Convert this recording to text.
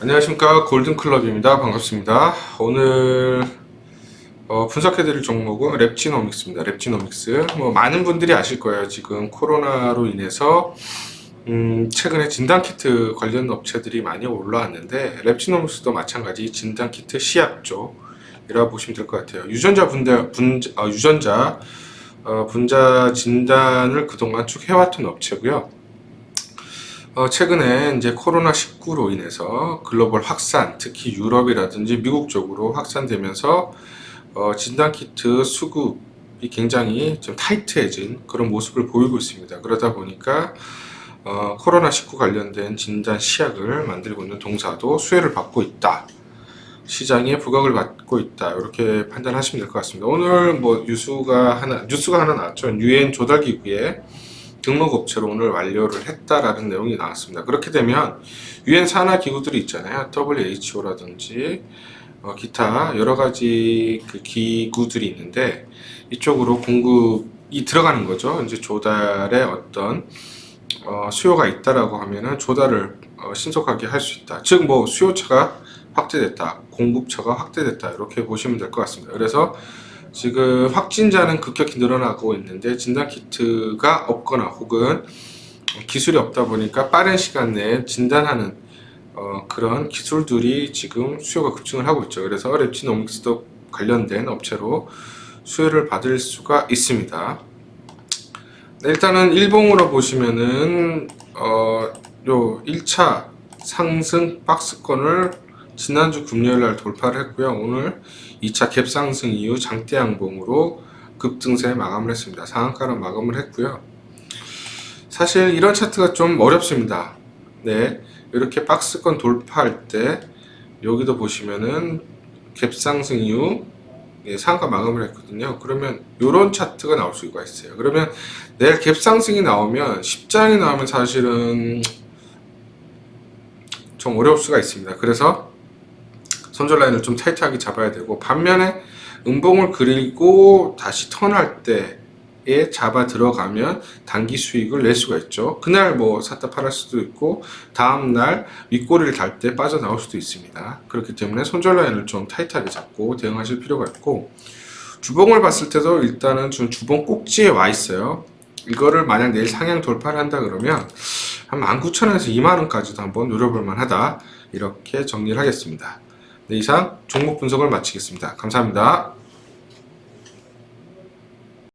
안녕하십니까. 골든클럽입니다. 반갑습니다. 오늘 어, 분석해드릴 종목은 랩지노믹스입니다. 랩지노믹스. 뭐 많은 분들이 아실 거예요. 지금 코로나로 인해서 음, 최근에 진단키트 관련 업체들이 많이 올라왔는데 랩지노믹스도 마찬가지 진단키트 시약 쪽이라고 보시면 될 것 같아요. 유전자 분자, 분자 어, 유전자 어, 분자 진단을 그동안 쭉 해왔던 업체고요 어, 최근에 이제 코로나 19로 인해서 글로벌 확산, 특히 유럽이라든지 미국 쪽으로 확산되면서 어, 진단 키트 수급이 굉장히 좀 타이트해진 그런 모습을 보이고 있습니다. 그러다 보니까 어, 코로나 19 관련된 진단 시약을 만들고 있는 동사도 수혜를 받고 있다. 시장에 부각을 받고 있다. 이렇게 판단하시면 될 것 같습니다. 오늘 뭐 뉴스가 하나, 뉴스가 하나 나왔죠. 유엔 조달 기구에 등록업체로 오늘 완료를 했다라는 내용이 나왔습니다. 그렇게 되면 유엔 산하 기구들이 있잖아요. WHO라든지 어, 기타 여러 가지 그 기구들이 있는데 이쪽으로 공급이 들어가는 거죠. 이제 조달에 어떤 어, 수요가 있다라고 하면은 조달을 어, 신속하게 할 수 있다. 즉 뭐 수요처가 확대됐다, 공급처가 확대됐다 이렇게 보시면 될 것 같습니다. 그래서 지금 확진자는 급격히 늘어나고 있는데 진단 키트가 없거나 혹은 기술이 없다 보니까 빠른 시간 내에 진단하는 어, 그런 기술들이 지금 수요가 급증을 하고 있죠. 그래서 랩지노믹스도 관련된 업체로 수혜를 받을 수가 있습니다. 네, 일단은 일봉으로 보시면은 어, 요 1차 상승 박스권을 지난주 금요일 날 돌파를 했고요. 오늘 2차 갭 상승 이후 장대 양봉으로 급등세 마감을 했습니다. 상한가로 마감을 했고요. 사실 이런 차트가 좀 어렵습니다. 네. 이렇게 박스권 돌파할 때 여기도 보시면은 갭 상승 이후 예, 상한가 마감을 했거든요. 그러면 이런 차트가 나올 수가 있어요. 그러면 내일 갭 상승이 나오면 10장이 나오면 사실은 좀 어려울 수가 있습니다. 그래서 손절 라인을 좀 타이트하게 잡아야 되고 반면에 음봉을 그리고 다시 턴할 때에 잡아 들어가면 단기 수익을 낼 수가 있죠. 그날 뭐 샀다 팔을 수도 있고 다음 날 윗꼬리를 달 때 빠져나올 수도 있습니다. 그렇기 때문에 손절 라인을 좀 타이트하게 잡고 대응하실 필요가 있고 주봉을 봤을 때도 일단은 지금 주봉 꼭지에 와 있어요. 이거를 만약 내일 상향 돌파를 한다 그러면 한 19,000원에서 2만원까지도 한번 노려볼 만하다. 이렇게 정리를 하겠습니다. 네, 이상 종목 분석을 마치겠습니다. 감사합니다.